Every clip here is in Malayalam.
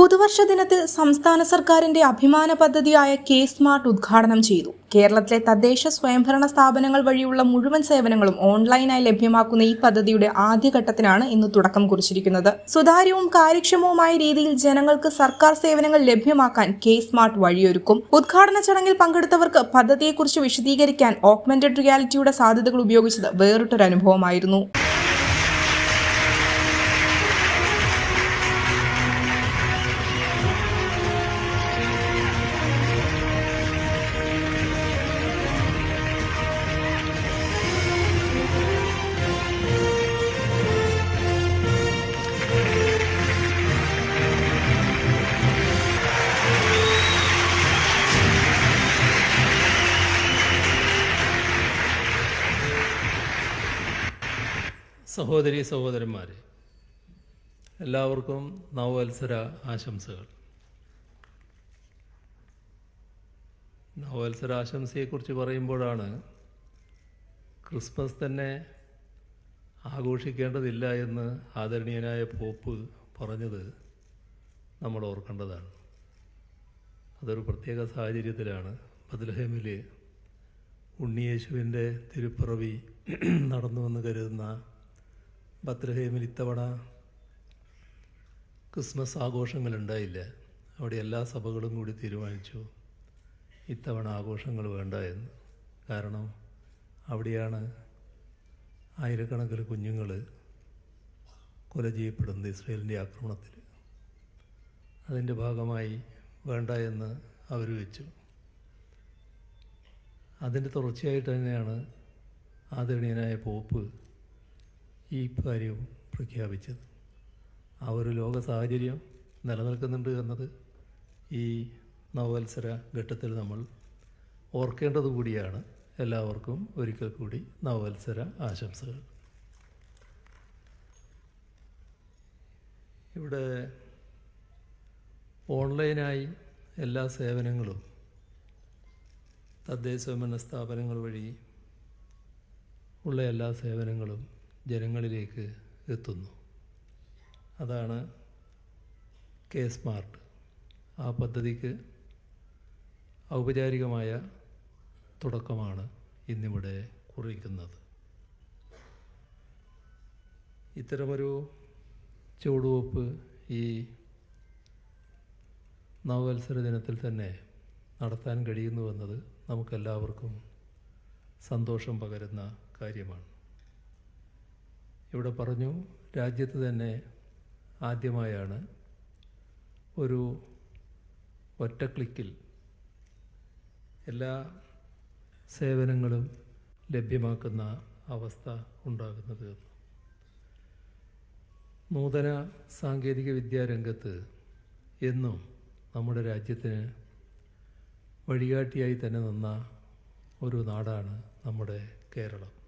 പുതുവർഷ ദിനത്തിൽ സംസ്ഥാന സർക്കാരിന്റെ അഭിമാന പദ്ധതിയായ കെ സ്മാർട്ട് ഉദ്ഘാടനം ചെയ്തു. കേരളത്തിലെ തദ്ദേശ സ്വയംഭരണ സ്ഥാപനങ്ങൾ വഴിയുള്ള മുഴുവൻ സേവനങ്ങളും ഓൺലൈനായി ലഭ്യമാക്കുന്ന ഈ പദ്ധതിയുടെ ആദ്യഘട്ടത്തിനാണ് ഇന്ന് തുടക്കം കുറിച്ചിരിക്കുന്നത്. സുതാര്യവും കാര്യക്ഷമവുമായ രീതിയിൽ ജനങ്ങൾക്ക് സർക്കാർ സേവനങ്ങൾ ലഭ്യമാക്കാൻ കെ സ്മാർട്ട് വഴിയൊരുക്കും. ഉദ്ഘാടന ചടങ്ങിൽ പങ്കെടുത്തവർക്ക് പദ്ധതിയെക്കുറിച്ച് വിശദീകരിക്കാൻ ഓഗ്മെന്റഡ് റിയാലിറ്റിയുടെ സാധ്യതകൾ ഉപയോഗിച്ചത് വേറിട്ടൊരു അനുഭവമായിരുന്നു സഹോദരി സഹോദരന്മാരെ എല്ലാവർക്കും നവവത്സര ആശംസകൾ. നവവത്സര ആശംസയെക്കുറിച്ച് പറയുമ്പോഴാണ് ക്രിസ്മസ് തന്നെ ആഘോഷിക്കേണ്ടതില്ല എന്ന് ആദരണീയനായ പോപ്പ് പറഞ്ഞത് നമ്മൾ ഓർക്കേണ്ടതാണ്. അതൊരു പ്രത്യേക സാഹചര്യത്തിലാണ്. ബദലഹേമിൽ ഉണ്ണിയേശുവിന്റെ തിരുപ്പിറവി നടന്നുവെന്ന് കരുതുന്ന ബത്ലഹേമിൽ ഇത്തവണ ക്രിസ്മസ് ആഘോഷങ്ങളുണ്ടായില്ല. അവിടെ എല്ലാ സഭകളും കൂടി തീരുമാനിച്ചു ഇത്തവണ ആഘോഷങ്ങൾ വേണ്ട എന്ന്. കാരണം അവിടെയാണ് ആയിരക്കണക്കിന് കുഞ്ഞുങ്ങൾ കൊല ചെയ്യപ്പെടുന്നത് ഇസ്രയേലിന്റെ ആക്രമണത്തിൽ. അതിന്റെ ഭാഗമായി വേണ്ട എന്ന് അവർ വെച്ചു. അതിന്റെ തുടർച്ചയായിട്ട് തന്നെയാണ് ആദരണീയനായ പോപ്പ് ഈ കാര്യവും പ്രഖ്യാപിച്ചത്. ആ ഒരു ലോക സാഹചര്യം നിലനിൽക്കുന്നുണ്ട് എന്നത് ഈ നവവത്സര ഘട്ടത്തിൽ നമ്മൾ ഓർക്കേണ്ടത് കൂടിയാണ്. എല്ലാവർക്കും ഒരിക്കൽ കൂടി നവവത്സര ആശംസകൾ. ഇവിടെ ഓൺലൈനായി എല്ലാ സേവനങ്ങളും തദ്ദേശ സ്ഥാപനങ്ങൾ വഴി ഉള്ള എല്ലാ സേവനങ്ങളും ജനങ്ങളിലേക്ക് എത്തുന്നു. അതാണ് കെ സ്മാർട്ട് ആ പദ്ധതിക്ക് ഔപചാരികമായ തുടക്കമാണ് ഇന്നിവിടെ കുറിക്കുന്നത്. ഇത്തരമൊരു ചുവടുവെപ്പ് ഈ നവവത്സര ദിനത്തിൽ തന്നെ നടത്താൻ കഴിയുന്നുവെന്നത് നമുക്കെല്ലാവർക്കും സന്തോഷം പകരുന്ന കാര്യമാണ്. ഇവിടെ പറഞ്ഞു രാജ്യത്ത് തന്നെ ആദ്യമായാണ് ഒരു ഒറ്റ ക്ലിക്കിൽ എല്ലാ സേവനങ്ങളും ലഭ്യമാക്കുന്ന അവസ്ഥ ഉണ്ടാകുന്നത്. നൂതന സാങ്കേതിക വിദ്യാരംഗത്ത് എന്നും നമ്മുടെ രാജ്യത്തിന് വഴികാട്ടിയായി തന്നെ നിന്ന ഒരു നാടാണ് നമ്മുടെ കേരളം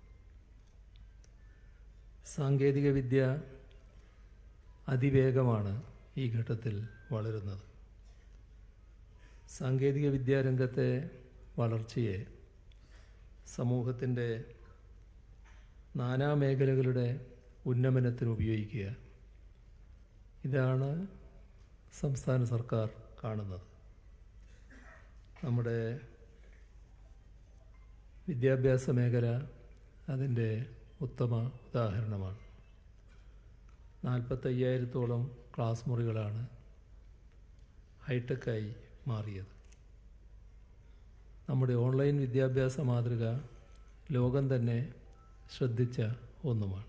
സാങ്കേതിക വിദ്യ അതിവേഗമാണ് ഈ ഘട്ടത്തിൽ വളരുന്നത്. സാങ്കേതിക വിദ്യാരംഗത്തെ വളർച്ചയെ സമൂഹത്തിന്റെ നാനാമേഖലകളുടെ ഉന്നമനത്തിന് ഉപയോഗിക്കുക. ഇതാണ് സംസ്ഥാന സർക്കാർ കാണുന്നത്. നമ്മുടെ വിദ്യാഭ്യാസ മേഖല അതിന്റെ ഉത്തമ ഉദാഹരണമാണ്. നാൽപ്പത്തയ്യായിരത്തോളം ക്ലാസ് മുറികളാണ് ഹൈടെക്കായി മാറിയത്. നമ്മുടെ ഓൺലൈൻ വിദ്യാഭ്യാസ മാതൃക ലോകം തന്നെ ശ്രദ്ധിച്ച ഒന്നുമാണ്.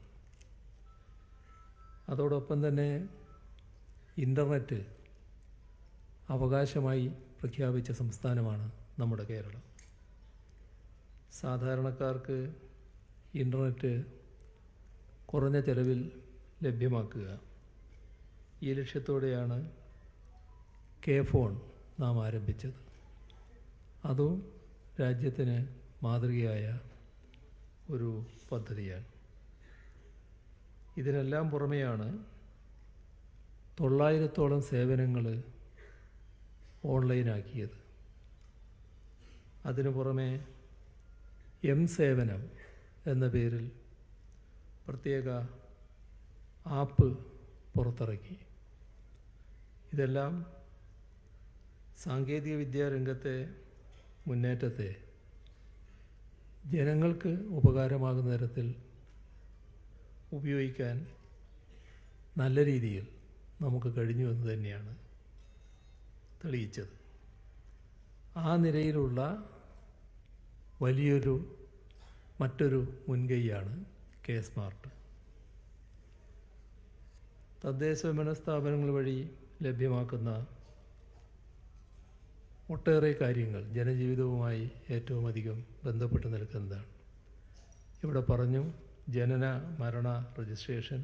അതോടൊപ്പം തന്നെ ഇന്റർനെറ്റ് അവകാശമായി പ്രഖ്യാപിച്ച സംസ്ഥാനമാണ് നമ്മുടെ കേരളം. സാധാരണക്കാർക്ക് ഇന്റർനെറ്റ് കുറഞ്ഞ ചെലവിൽ ലഭ്യമാക്കുക. ഈ ലക്ഷ്യത്തോടെയാണ് കെ ഫോൺ നാം ആരംഭിച്ചത്. അതും രാജ്യത്തിന് മാതൃകയായ ഒരു പദ്ധതിയാണ്. ഇതിനെല്ലാം പുറമെയാണ് തൊള്ളായിരത്തോളം സേവനങ്ങൾ ഓൺലൈനാക്കിയത്. അതിനു പുറമെ എം സേവനം എന്ന പേരിൽ പ്രത്യേക ആപ്പ് പുറത്തിറക്കി. ഇതെല്ലാം സാങ്കേതിക വിദ്യാ രംഗത്തെ മുന്നേറ്റത്തെ ജനങ്ങൾക്ക് ഉപകാരമാകുന്ന തരത്തിൽ ഉപയോഗിക്കാൻ നല്ല രീതിയിൽ നമുക്ക് കഴിഞ്ഞു എന്ന് തന്നെയാണ് തെളിയിച്ചത്. ആ നിലയിലുള്ള വലിയൊരു മറ്റൊരു മുൻകൈയാണ് കെ സ്മാർട്ട്. തദ്ദേശ വിപണന സ്ഥാപനങ്ങൾ വഴി ലഭ്യമാക്കുന്ന ഒട്ടേറെ കാര്യങ്ങൾ ജനജീവിതവുമായി ഏറ്റവും അധികം ബന്ധപ്പെട്ട് നിൽക്കുന്നതാണ്. ഇവിടെ പറഞ്ഞു ജനന മരണ രജിസ്ട്രേഷൻ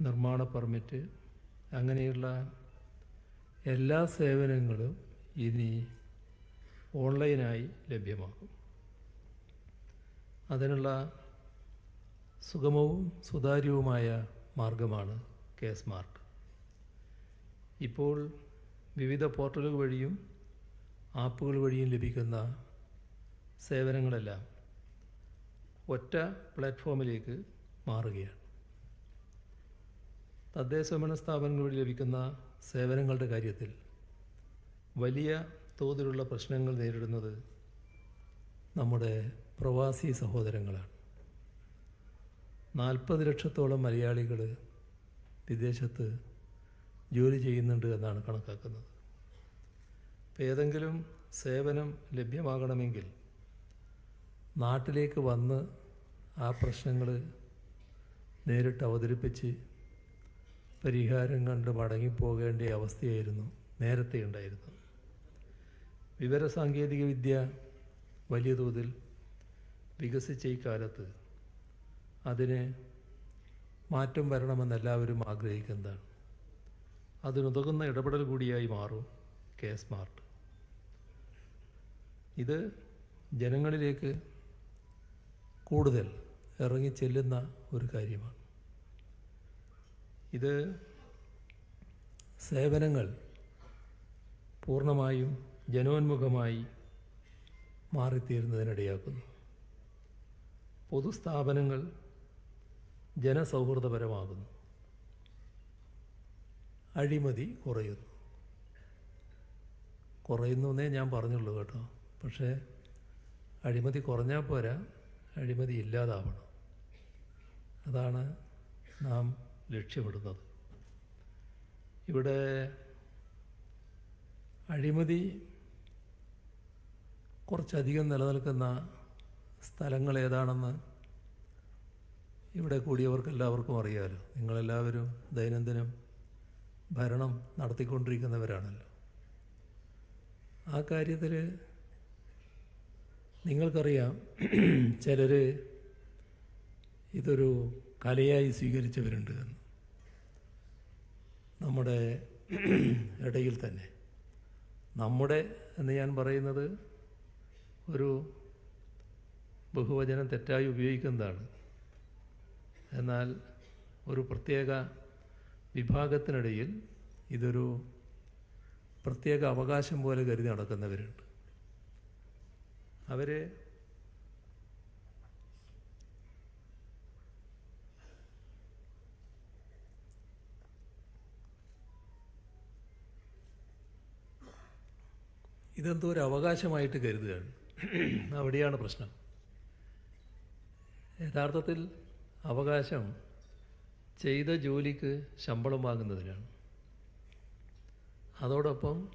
നിർമ്മാണ പെർമിറ്റ് അങ്ങനെയുള്ള എല്ലാ സേവനങ്ങളും ഇനി ഓൺലൈനായി ലഭ്യമാകും. അതിനുള്ള സുഗമവും സുതാര്യവുമായ മാർഗമാണ് കെ സ്മാർട്ട് ഇപ്പോൾ വിവിധ പോർട്ടലുകൾ വഴിയും ആപ്പുകൾ വഴിയും ലഭിക്കുന്ന സേവനങ്ങളെല്ലാം ഒറ്റ പ്ലാറ്റ്ഫോമിലേക്ക് മാറുകയാണ്. തദ്ദേശഭരണ സ്ഥാപനങ്ങൾ വഴി ലഭിക്കുന്ന സേവനങ്ങളുടെ കാര്യത്തിൽ വലിയ തോതിലുള്ള പ്രശ്നങ്ങൾ നേരിടുന്നത് നമ്മുടെ പ്രവാസി സഹോദരങ്ങളാണ്. നാൽപ്പത് ലക്ഷത്തോളം മലയാളികൾ വിദേശത്ത് ജോലി ചെയ്യുന്നുണ്ട് എന്നാണ് കണക്കാക്കുന്നത്. അപ്പം ഏതെങ്കിലും സേവനം ലഭ്യമാകണമെങ്കിൽ നാട്ടിലേക്ക് വന്ന് ആ പ്രശ്നങ്ങൾ നേരിട്ട് അവതരിപ്പിച്ച് പരിഹാരം കണ്ട് മടങ്ങിപ്പോകേണ്ട അവസ്ഥയായിരുന്നു നേരത്തെ ഉണ്ടായിരുന്നത്. വിവരസാങ്കേതിക വിദ്യ വലിയ തോതിൽ വികസിച്ച ഈ കാലത്ത് അതിന് മാറ്റം വരണമെന്ന് എല്ലാവരും ആഗ്രഹിക്കുന്നതാണ്. അതിനുതകുന്ന ഇടപെടൽ കൂടിയായി മാറും കെ സ്മാർട്ട്. ഇത് ജനങ്ങളിലേക്ക് കൂടുതൽ ഇറങ്ങിച്ചെല്ലുന്ന ഒരു കാര്യമാണ്. ഇത് സേവനങ്ങൾ പൂർണമായും ജനോന്മുഖമായി മാറിത്തീരുന്നതിനിടയാക്കുന്നു. പൊതുസ്ഥാപനങ്ങൾ ജനസൗഹൃദപരമാകുന്നു. അഴിമതി കുറയുന്നു. കുറയുന്നു എന്നേ ഞാൻ പറഞ്ഞുള്ളൂ കേട്ടോ. പക്ഷേ അഴിമതി കുറഞ്ഞാൽ പോരാ അഴിമതി ഇല്ലാതാവണം. അതാണ് നാം ലക്ഷ്യമിടുന്നത്. ഇവിടെ അഴിമതി കുറച്ചധികം നിലനിൽക്കുന്ന സ്ഥലങ്ങൾ ഏതാണെന്ന് ഇവിടെ കൂടിയവർക്ക് എല്ലാവർക്കും അറിയാമല്ലോ നിങ്ങളെല്ലാവരും ദൈനംദിനം ഭരണം നടത്തിക്കൊണ്ടിരിക്കുന്നവരാണല്ലോ. ആ കാര്യത്തിൽ നിങ്ങൾക്കറിയാം ചിലർ ഇതൊരു കലയായി സ്വീകരിച്ചവരുണ്ട് എന്ന്. നമ്മുടെ ഇടയിൽ തന്നെ. നമ്മുടെ എന്ന് ഞാൻ പറയുന്നത് ഒരു ബഹുവചനം തെറ്റായി ഉപയോഗിക്കുന്നതാണ്. എന്നാൽ ഒരു പ്രത്യേക വിഭാഗത്തിനിടയിൽ ഇതൊരു പ്രത്യേക അവകാശം പോലെ കരുതി നടക്കുന്നവരുണ്ട്. അവരെ ഇതെന്തോ ഒരു അവകാശമായിട്ട് കരുതുകയാണ്. അവിടെയാണ് പ്രശ്നം. യഥാർത്ഥത്തിൽ അവകാശം ചെയ്ത ജോലിക്ക് ശമ്പളം വാങ്ങുന്നതിനാണ്. അതോടൊപ്പം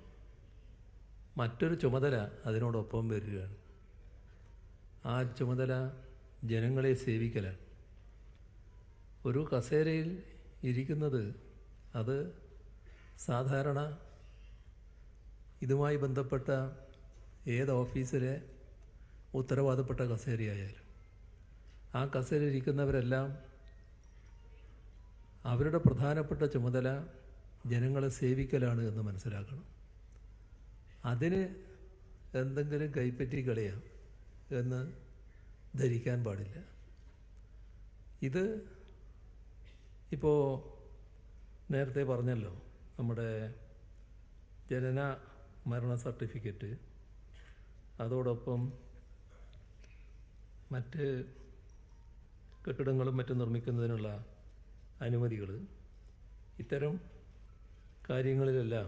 മറ്റൊരു ചുമതല അതിനോടൊപ്പം വരികയാണ്. ആ ചുമതല ജനങ്ങളെ സേവിക്കലാണ്. ഒരു കസേരയിൽ ഇരിക്കുന്നത് അത് സാധാരണ ഇതുമായി ബന്ധപ്പെട്ട ഏത് ഓഫീസിലെ ഉത്തരവാദപ്പെട്ട കസേരയായാലും ആ കസേരയിരിക്കുന്നവരെല്ലാം അവരുടെ പ്രധാനപ്പെട്ട ചുമതല ജനങ്ങളെ സേവിക്കലാണ് എന്ന് മനസ്സിലാക്കണം. അതിന് എന്തെങ്കിലും കൈപ്പറ്റി കളയാം എന്ന് ധരിക്കാൻ പാടില്ല. ഇത് ഇപ്പോൾ നേരത്തെ പറഞ്ഞല്ലോ നമ്മുടെ ജനന മരണ സർട്ടിഫിക്കറ്റ് അതോടൊപ്പം മറ്റ് കെട്ടിടങ്ങളും മറ്റും നിർമ്മിക്കുന്നതിനുള്ള അനുമതികൾ ഇത്തരം കാര്യങ്ങളിലെല്ലാം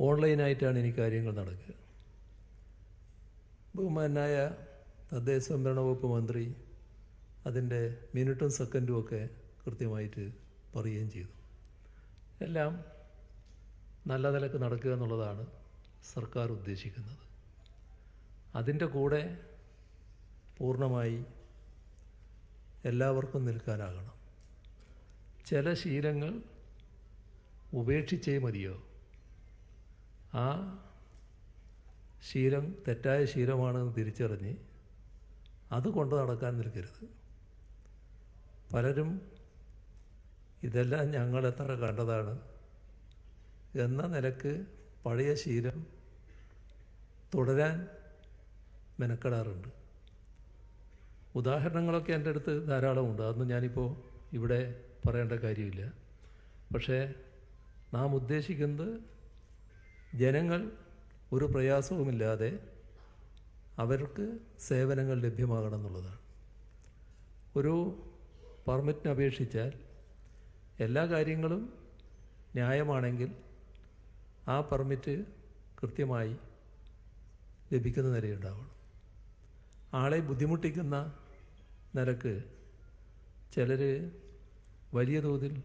ഓൺലൈനായിട്ടാണ് ഇനി കാര്യങ്ങൾ നടക്കുക. ബഹുമാനായ തദ്ദേശ സംവരണ വകുപ്പ് മന്ത്രി അതിന്റെ മിനിറ്റും സെക്കൻഡും ഒക്കെ കൃത്യമായിട്ട് പറയുകയും ചെയ്തു. എല്ലാം നല്ല നിലയ്ക്ക് നടക്കുക എന്നുള്ളതാണ് സർക്കാർ ഉദ്ദേശിക്കുന്നത്. അതിന്റെ കൂടെ പൂർണമായി എല്ലാവർക്കും നിൽക്കാനാകണം. ചില ശീലങ്ങൾ ഉപേക്ഷിച്ചേ മതിയോ? ആ ശീലം തെറ്റായ ശീലമാണെന്ന് തിരിച്ചറിഞ്ഞ് അത് കൊണ്ട് നടക്കാൻ നിൽക്കരുത്. പലരും ഇതെല്ലാം ഞങ്ങൾ എത്ര കണ്ടതാണ് എന്ന നിലയ്ക്ക് പഴയ ശീലം തുടരാൻ മെനക്കെടാറുണ്ട്. ഉദാഹരണങ്ങളൊക്കെ എന്റെ അടുത്ത് ധാരാളമുണ്ട്. അതൊന്നും ഞാനിപ്പോൾ ഇവിടെ പറയേണ്ട കാര്യമില്ല. പക്ഷേ നാം ഉദ്ദേശിക്കുന്നത് ജനങ്ങൾ ഒരു പ്രയാസവുമില്ലാതെ അവർക്ക് സേവനങ്ങൾ ലഭ്യമാകണം എന്നുള്ളതാണ്. ഒരു പെർമിറ്റിന് അപേക്ഷിച്ചാൽ എല്ലാ കാര്യങ്ങളും ന്യായമാണെങ്കിൽ ആ പെർമിറ്റ് കൃത്യമായി ലഭിക്കുന്ന നിലയുണ്ടാവണം ആളെ ബുദ്ധിമുട്ടിക്കുന്ന നിലയ്ക്ക് ചിലർ വലിയ തോതിൽ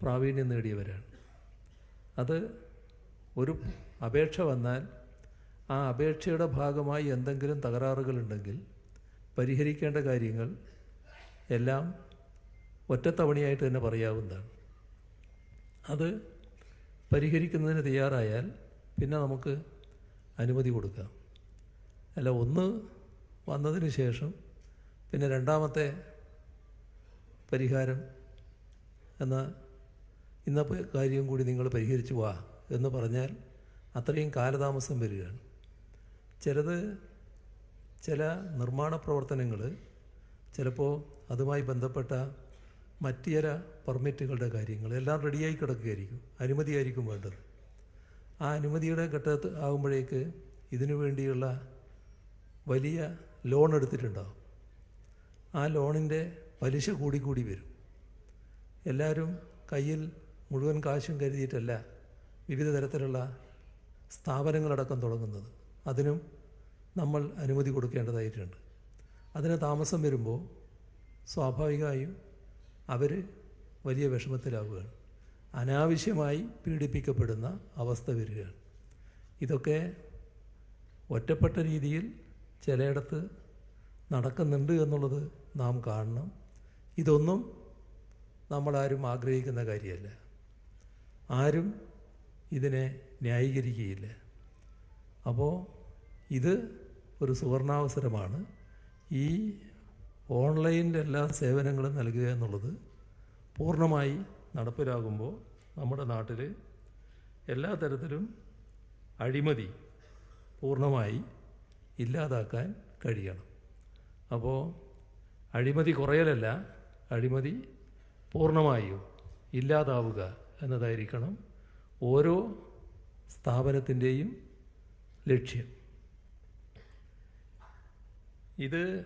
പ്രാവീണ്യം നേടിയവരാണ്. അത് ഒരു അപേക്ഷ വന്നാൽ ആ അപേക്ഷയുടെ ഭാഗമായി എന്തെങ്കിലും തകരാറുകളുണ്ടെങ്കിൽ പരിഹരിക്കേണ്ട കാര്യങ്ങൾ എല്ലാം ഒറ്റത്തവണയായിട്ട് തന്നെ പറയാവുന്നതാണ്. അത് പരിഹരിക്കുന്നതിന് തയ്യാറായാൽ പിന്നെ നമുക്ക് അനുമതി കൊടുക്കാം. അല്ല ഒന്ന് വന്നതിന് ശേഷം പിന്നെ രണ്ടാമത്തെ പരിഹാരം എന്ന ഇന്നത്തെ കാര്യം കൂടി നിങ്ങൾ പരിഹരിച്ചു വാ എന്ന് പറഞ്ഞാൽ അത്രയും കാലതാമസം വരികയാണ്. ചിലത് ചില നിർമ്മാണ പ്രവർത്തനങ്ങൾ ചിലപ്പോൾ അതുമായി ബന്ധപ്പെട്ട മറ്റ് ചില പെർമിറ്റുകളുടെ കാര്യങ്ങൾ എല്ലാം റെഡിയായി കിടക്കുകയായിരിക്കും അനുമതിയായിരിക്കും വേണ്ടത്. ആ അനുമതിയുടെ ഘട്ടത്ത് ആകുമ്പോഴേക്ക് ഇതിനു വേണ്ടിയുള്ള വലിയ ലോൺ എടുത്തിട്ടുണ്ടാവും. ആ ലോണിന്റെ പലിശ കൂടി കൂടി വരും. എല്ലാവരും കയ്യിൽ മുഴുവൻ കാശും കരുതിയിട്ടല്ല വിവിധ തരത്തിലുള്ള സ്ഥാപനങ്ങളടക്കം തുടങ്ങുന്നത്. അതിനും നമ്മൾ അനുമതി കൊടുക്കേണ്ടതായിട്ടുണ്ട്. അതിന് താമസം വരുമ്പോൾ സ്വാഭാവികമായും അവർ വലിയ വിഷമത്തിലാവുകയാണ്. അനാവശ്യമായി പീഡിപ്പിക്കപ്പെടുന്ന അവസ്ഥ വരികയാണ്. ഇതൊക്കെ ഒറ്റപ്പെട്ട രീതിയിൽ ചിലയിടത്ത് നടക്കുന്നുണ്ട് എന്നുള്ളത് നാം കാണണം. ഇതൊന്നും നമ്മളാരും ആഗ്രഹിക്കുന്ന കാര്യമല്ല. ആരും ഇതിനെ ന്യായീകരിക്കുകയില്ല. അപ്പോൾ ഇത് ഒരു സുവർണാവസരമാണ്. ഈ ഓൺലൈനിന്റെ എല്ലാ സേവനങ്ങളും നൽകുക എന്നുള്ളത് പൂർണമായി നടപ്പിലാകുമ്പോൾ നമ്മുടെ നാട്ടിൽ എല്ലാ തരത്തിലും അഴിമതി പൂർണമായി ഇല്ലാതാക്കാൻ കഴിയണം. അപ്പോൾ അഴിമതി കുറയലല്ല അഴിമതി പൂർണമായും ഇല്ലാതാവുക എന്നതായിരിക്കണം ഓരോ സ്ഥാപനത്തിന്റെയും ലക്ഷ്യം. ഇത്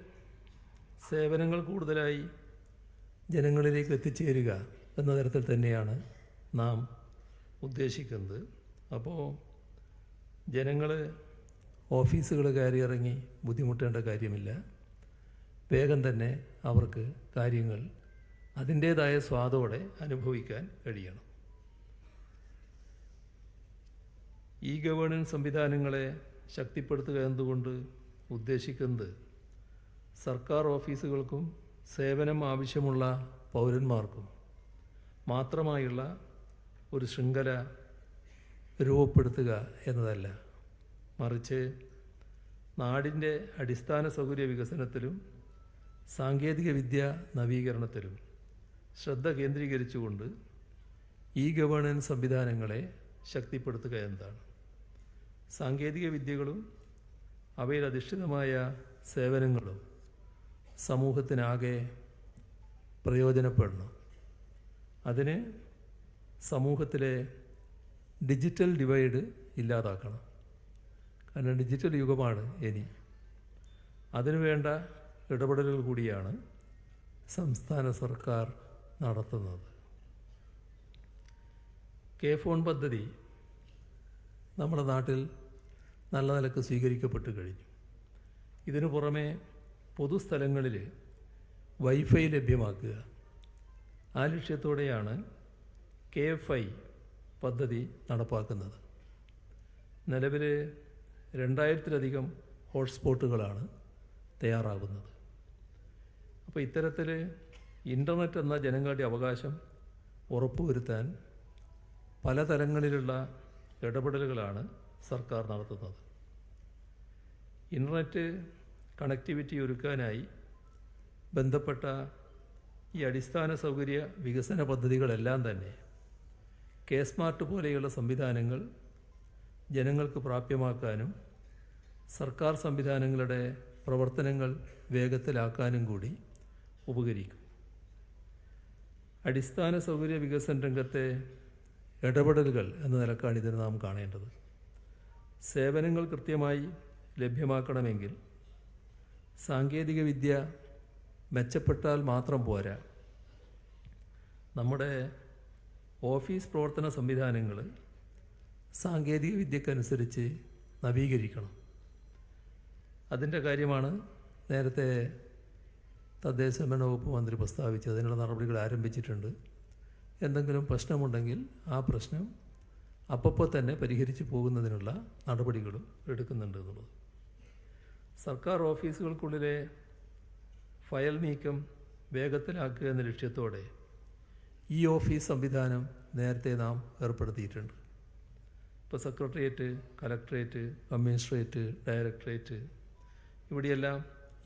സേവനങ്ങൾ കൂടുതലായി ജനങ്ങളിലേക്ക് എത്തിച്ചേരുക എന്ന തരത്തിൽ തന്നെയാണ് നാം ഉദ്ദേശിക്കുന്നത്. അപ്പോൾ ജനങ്ങൾ ഓഫീസുകൾ കയറി ഇറങ്ങി ബുദ്ധിമുട്ടേണ്ട കാര്യമില്ല. വേഗം തന്നെ അവർക്ക് കാര്യങ്ങൾ അതിന്റേതായ സ്വാദോടെ അനുഭവിക്കാൻ കഴിയണം. ഈ ഗവേണൻസ് സംവിധാനങ്ങളെ ശക്തിപ്പെടുത്തുക എന്തുകൊണ്ട് ഉദ്ദേശിക്കുന്നത് സർക്കാർ ഓഫീസുകൾക്കും സേവനം ആവശ്യമുള്ള പൗരന്മാർക്കും മാത്രമായുള്ള ഒരു ശൃംഖല രൂപപ്പെടുത്തുക എന്നതല്ല. മറിച്ച് നാടിന്റെ അടിസ്ഥാന സൗകര്യ വികസനത്തിലും സാങ്കേതിക വിദ്യ നവീകരണത്തിലും ശ്രദ്ധ കേന്ദ്രീകരിച്ചുകൊണ്ട് ഇ ഗവേണൻസ് സംവിധാനങ്ങളെ ശക്തിപ്പെടുത്തുക എന്നതാണ്. സാങ്കേതിക വിദ്യകളും അവയിൽ അധിഷ്ഠിതമായ സേവനങ്ങളും സമൂഹത്തിനാകെ പ്രയോജനപ്പെടണം. അതിന് സമൂഹത്തിലെ ഡിജിറ്റൽ ഡിവൈഡ് ഇല്ലാതാക്കണം. കാരണം ഡിജിറ്റൽ യുഗമാണ് ഇനി. അതിനുവേണ്ട ഇടപെടലുകൾ കൂടിയാണ് സംസ്ഥാന സർക്കാർ നടത്തുന്നത്. കെ ഫോൺ പദ്ധതി നമ്മുടെ നാട്ടിൽ നല്ല നിലയ്ക്ക് സ്വീകരിക്കപ്പെട്ട് കഴിഞ്ഞു. ഇതിനു പുറമെ പൊതുസ്ഥലങ്ങളിൽ വൈഫൈ ലഭ്യമാക്കുക. ആ ലക്ഷ്യത്തോടെയാണ് കെ എഫ് ഐ പദ്ധതി നടപ്പാക്കുന്നത്. നിലവിൽ രണ്ടായിരത്തിലധികം ഹോട്ട്സ്പോട്ടുകളാണ് തയ്യാറാകുന്നത് അപ്പോൾ ഇത്തരത്തിൽ ഇന്റർനെറ്റ് എന്ന ജനങ്ങളുടെ അവകാശം ഉറപ്പുവരുത്താൻ പലതലങ്ങളിലുള്ള ഇടപെടലുകളാണ് സർക്കാർ നടത്തുന്നത്. ഇന്റർനെറ്റ് കണക്ടിവിറ്റി ഒരുക്കാനായി ബന്ധപ്പെട്ട ഈ അടിസ്ഥാന സൗകര്യ വികസന പദ്ധതികളെല്ലാം തന്നെ കെ സ്മാർട്ട് പോലെയുള്ള സംവിധാനങ്ങൾ ജനങ്ങൾക്ക് പ്രാപ്യമാക്കാനും സർക്കാർ സംവിധാനങ്ങളുടെ പ്രവർത്തനങ്ങൾ വേഗത്തിലാക്കാനും കൂടി ഉപകരിക്കും. അടിസ്ഥാന സൗകര്യ വികസന രംഗത്തെ ഇടപെടലുകൾ എന്ന നിലക്കാണ് ഇതിന് നാം കാണേണ്ടത്. സേവനങ്ങൾ കൃത്യമായി ലഭ്യമാക്കണമെങ്കിൽ സാങ്കേതികവിദ്യ മെച്ചപ്പെട്ടാൽ മാത്രം പോരാ. നമ്മുടെ ഓഫീസ് പ്രവർത്തന സംവിധാനങ്ങൾ സാങ്കേതിക വിദ്യക്കനുസരിച്ച് നവീകരിക്കണം. അതിന്റെ കാര്യമാണ് നേരത്തെ തദ്ദേശ ഭരണ വകുപ്പ് മന്ത്രി പ്രസ്താവിച്ചു അതിനുള്ള നടപടികൾ ആരംഭിച്ചിട്ടുണ്ട്. എന്തെങ്കിലും പ്രശ്നമുണ്ടെങ്കിൽ ആ പ്രശ്നം അപ്പപ്പോൾ തന്നെ പരിഹരിച്ചു പോകുന്നതിനുള്ള നടപടികളും എടുക്കുന്നുണ്ട് എന്നുള്ളത്. സർക്കാർ ഓഫീസുകൾക്കുള്ളിലെ ഫയൽ നീക്കം വേഗത്തിലാക്കുക എന്ന ലക്ഷ്യത്തോടെ ഈ ഓഫീസ് സംവിധാനം നേരത്തെ നാം ഏർപ്പെടുത്തിയിട്ടുണ്ട്. ഇപ്പോൾ സെക്രട്ടേറിയറ്റ് കലക്ട്രേറ്റ് കമ്മീഷണറേറ്റ് ഡയറക്ടറേറ്റ് ഇവിടെയെല്ലാം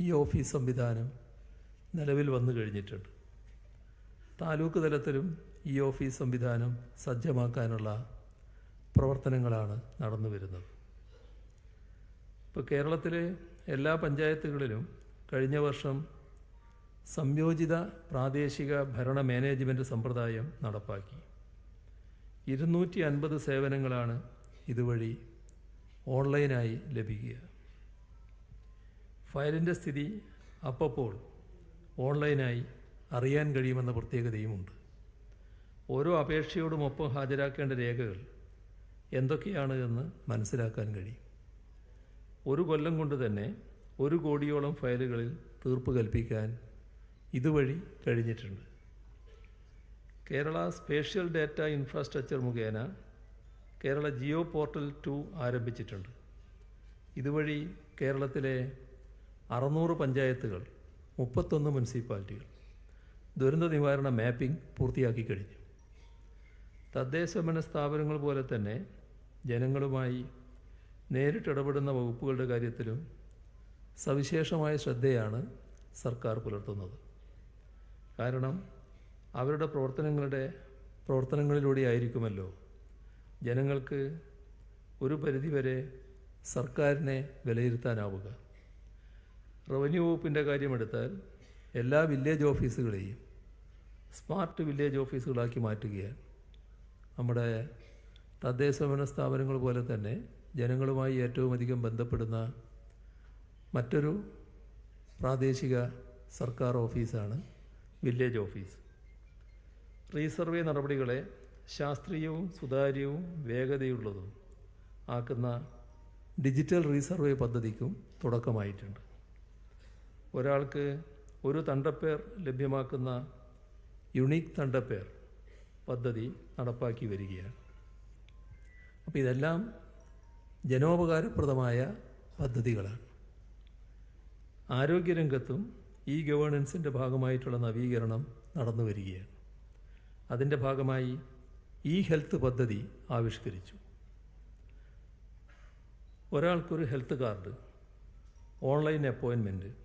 ഈ ഓഫീസ് സംവിധാനം നിലവിൽ വന്നു കഴിഞ്ഞിട്ടുണ്ട്. താലൂക്ക് തലത്തിലും ഈ ഓഫീസ് സംവിധാനം സജ്ജമാക്കാനുള്ള പ്രവർത്തനങ്ങളാണ് നടന്നു വരുന്നത്. ഇപ്പോൾ കേരളത്തിലെ എല്ലാ പഞ്ചായത്തുകളിലും കഴിഞ്ഞ വർഷം സംയോജിത പ്രാദേശിക ഭരണ മാനേജ്മെന്റ് സമ്പ്രദായം നടപ്പാക്കി. ഇരുന്നൂറ്റി അൻപത് സേവനങ്ങളാണ് ഇതുവഴി ഓൺലൈനായി ലഭിക്കുക. ഫയലിന്റെ സ്ഥിതി അപ്പോൾ ഓൺലൈനായി അറിയാൻ കഴിയുമെന്ന പ്രത്യേകതയുമുണ്ട്. ഓരോ അപേക്ഷയോടുമൊപ്പം ഹാജരാക്കേണ്ട രേഖകൾ എന്തൊക്കെയാണ് എന്ന് മനസ്സിലാക്കാൻ കഴിയും. ഒരു കൊല്ലം കൊണ്ട് തന്നെ ഒരു കോടിയോളം ഫയലുകളിൽ തീർപ്പ് കൽപ്പിക്കാൻ ഇതുവഴി കഴിഞ്ഞിട്ടുണ്ട്. കേരള സ്പേഷ്യൽ ഡാറ്റ ഇൻഫ്രാസ്ട്രക്ചർ മുഖേന കേരള ജിയോ പോർട്ടൽ ടു ആരംഭിച്ചിട്ടുണ്ട്. ഇതുവഴി കേരളത്തിലെ അറുന്നൂറ് പഞ്ചായത്തുകൾ മുപ്പത്തൊന്ന് മുനിസിപ്പാലിറ്റികൾ. ദുരന്ത നിവാരണ മാപ്പിംഗ് പൂർത്തിയാക്കി കഴിഞ്ഞു. തദ്ദേശഭരണ സ്ഥാപനങ്ങൾ പോലെ തന്നെ ജനങ്ങളുമായി നേരിട്ടിടപെടുന്ന വകുപ്പുകളുടെ കാര്യത്തിലും സവിശേഷമായ ശ്രദ്ധയാണ് സർക്കാർ പുലർത്തുന്നത്. കാരണം അവരുടെ പ്രവർത്തനങ്ങളുടെ പ്രവർത്തനങ്ങളിലൂടെ ആയിരിക്കുമല്ലോ ജനങ്ങൾക്ക് ഒരു പരിധിവരെ സർക്കാരിനെ വിലയിരുത്താനാവുക. റവന്യൂ വകുപ്പിന്റെ കാര്യമെടുത്താൽ എല്ലാ വില്ലേജ് ഓഫീസുകളെയും സ്മാർട്ട് വില്ലേജ് ഓഫീസുകളാക്കി മാറ്റുകയാണ്. നമ്മുടെ തദ്ദേശഭരണ സ്ഥാപനങ്ങൾ പോലെ തന്നെ ജനങ്ങളുമായി ഏറ്റവും അധികം ബന്ധപ്പെടുന്ന മറ്റൊരു പ്രാദേശിക സർക്കാർ ഓഫീസാണ് വില്ലേജ് ഓഫീസ്. റീസർവേ നടപടികളെ ശാസ്ത്രീയവും സുതാര്യവും വേഗതയുള്ളതും ആക്കുന്ന ഡിജിറ്റൽ റീസർവേ പദ്ധതിക്കും തുടക്കമായിട്ടുണ്ട്. ഒരാൾക്ക് ഒരു തണ്ടപ്പേർ ലഭ്യമാക്കുന്ന യുണീക്ക് തണ്ടപ്പേർ പദ്ധതി നടപ്പാക്കി വരികയാണ്. അപ്പോൾ ഇതെല്ലാം ജനോപകാരപ്രദമായ പദ്ധതികളാണ്. ആരോഗ്യരംഗത്തും ഈ ഗവേണൻസിന്റെ ഭാഗമായിട്ടുള്ള നവീകരണം നടന്നു വരികയാണ്. അതിന്റെ ഭാഗമായി ഇ ഹെൽത്ത് പദ്ധതി ആവിഷ്കരിച്ചു. ഒരാൾക്കൊരു ഹെൽത്ത് കാർഡ് ഓൺലൈൻ അപ്പോയിൻമെന്റ്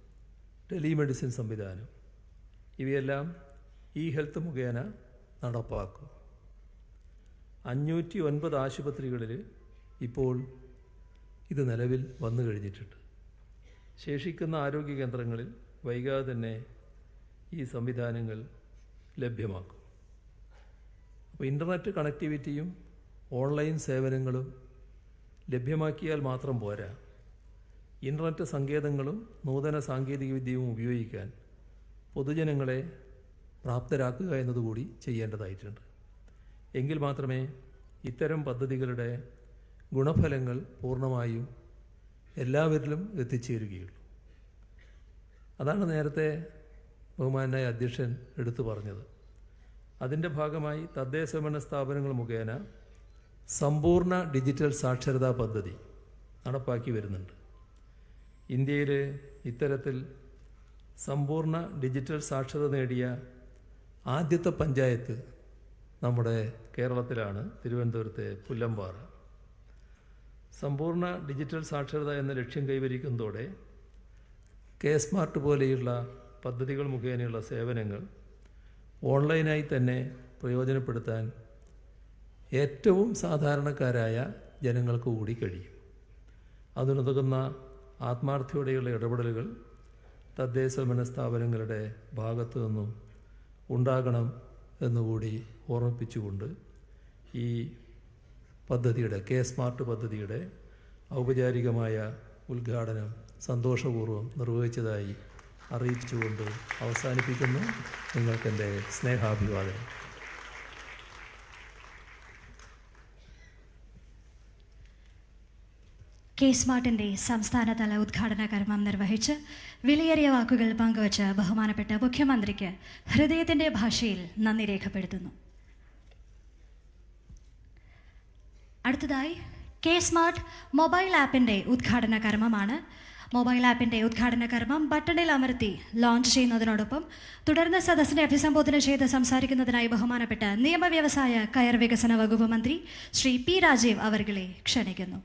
ടെലിമെഡിസിൻ സംവിധാനം. ഇവയെല്ലാം ഇ ഹെൽത്ത് മുഖേന നടപ്പാക്കും. അഞ്ഞൂറ്റി ഒൻപത് ആശുപത്രികളിൽ ഇപ്പോൾ ഇത് നിലവിൽ വന്നു കഴിഞ്ഞിട്ടുണ്ട്. ശേഷിക്കുന്ന ആരോഗ്യ കേന്ദ്രങ്ങളിൽ വൈകാതെ തന്നെ ഈ സംവിധാനങ്ങൾ ലഭ്യമാക്കും. അപ്പോൾ ഇന്റർനെറ്റ് കണക്ടിവിറ്റിയും ഓൺലൈൻ സേവനങ്ങളും ലഭ്യമാക്കിയാൽ മാത്രം പോരാ. ഇന്റർനെറ്റ് സങ്കേതങ്ങളും നൂതന സാങ്കേതികവിദ്യയും ഉപയോഗിക്കാൻ പൊതുജനങ്ങളെ പ്രാപ്തരാക്കുക എന്നതുകൂടി ചെയ്യേണ്ടതായിട്ടുണ്ട്. എങ്കിൽ മാത്രമേ ഇത്തരം പദ്ധതികളുടെ ഗുണഫലങ്ങൾ പൂർണമായും എല്ലാവരിലും എത്തിച്ചേരുകയുള്ളൂ. അതാണ് നേരത്തെ ബഹുമാനായ അധ്യക്ഷൻ എടുത്തു പറഞ്ഞത്. അതിന്റെ ഭാഗമായി തദ്ദേശ ഭരണ സ്ഥാപനങ്ങൾ മുഖേന സമ്പൂർണ ഡിജിറ്റൽ സാക്ഷരതാ പദ്ധതി നടപ്പാക്കി വരുന്നുണ്ട്. ഇന്ത്യയിൽ ഇത്തരത്തിൽ സമ്പൂർണ ഡിജിറ്റൽ സാക്ഷരത നേടിയ ആദ്യത്തെ പഞ്ചായത്ത് നമ്മുടെ കേരളത്തിലാണ് തിരുവനന്തപുരത്തെ പുല്ലമ്പാറ. സമ്പൂർണ ഡിജിറ്റൽ സാക്ഷരത എന്ന ലക്ഷ്യം കൈവരിക്കുന്നതോടെ കെ സ്മാർട്ട് പോലെയുള്ള പദ്ധതികൾ മുഖേനയുള്ള സേവനങ്ങൾ ഓൺലൈനായി തന്നെ പ്രയോജനപ്പെടുത്താൻ ഏറ്റവും സാധാരണക്കാരായ ജനങ്ങൾക്ക് കൂടി കഴിയും. അതിനുതകുന്ന ആത്മാർത്ഥയോടെയുള്ള ഇടപെടലുകൾ തദ്ദേശ മനസ്ഥാപനങ്ങളുടെ സ്ഥാപനങ്ങളുടെ ഭാഗത്തു നിന്നും ഉണ്ടാകണം എന്നുകൂടി ഓർമ്മിപ്പിച്ചുകൊണ്ട് ഈ പദ്ധതിയുടെ കെ സ്മാർട്ട് പദ്ധതിയുടെ ഔപചാരികമായ ഉദ്ഘാടനം സന്തോഷപൂർവം നിർവഹിച്ചതായി അറിയിച്ചുകൊണ്ട് അവസാനിപ്പിക്കുന്നു. നിങ്ങൾക്കെന്റെ സ്നേഹാഭിവാദനം. കെ സ്മാർട്ടിന്റെ സംസ്ഥാനതല ഉദ്ഘാടന കർമ്മം നിർവഹിച്ച് വിലയേറിയ വാക്കുകൾ പങ്കുവച്ച് ബഹുമാനപ്പെട്ട മുഖ്യമന്ത്രിക്ക് ഹൃദയത്തിന്റെ ഭാഷയിൽ നന്ദി രേഖപ്പെടുത്തുന്നു. അടുത്തതായി കെ സ്മാർട്ട് മൊബൈൽ ആപ്പിന്റെ ഉദ്ഘാടന കർമ്മമാണ്. മൊബൈൽ ആപ്പിന്റെ ഉദ്ഘാടന കർമ്മം ബട്ടണിൽ അമർത്തി ലോഞ്ച് ചെയ്യുന്നതിനോടൊപ്പം തുടർന്ന് സദസ്സിനെ അഭിസംബോധന ചെയ്ത് സംസാരിക്കുന്നതിനായി ബഹുമാനപ്പെട്ട നിയമവ്യവസായ കയർ വികസന വകുപ്പ് മന്ത്രി ശ്രീ പി രാജീവ് അവർകളെ ക്ഷണിക്കുന്നു.